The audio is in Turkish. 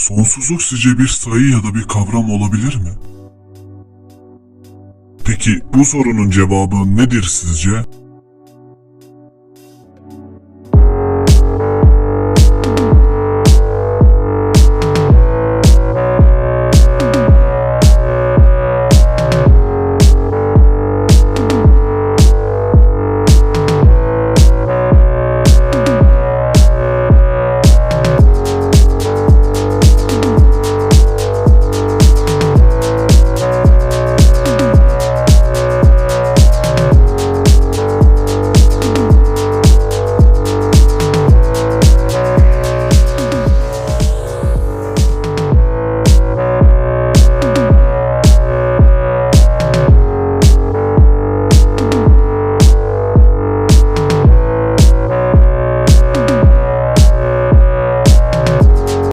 Sonsuzluk sizce bir sayı ya da bir kavram olabilir mi? Peki bu sorunun cevabı nedir sizce?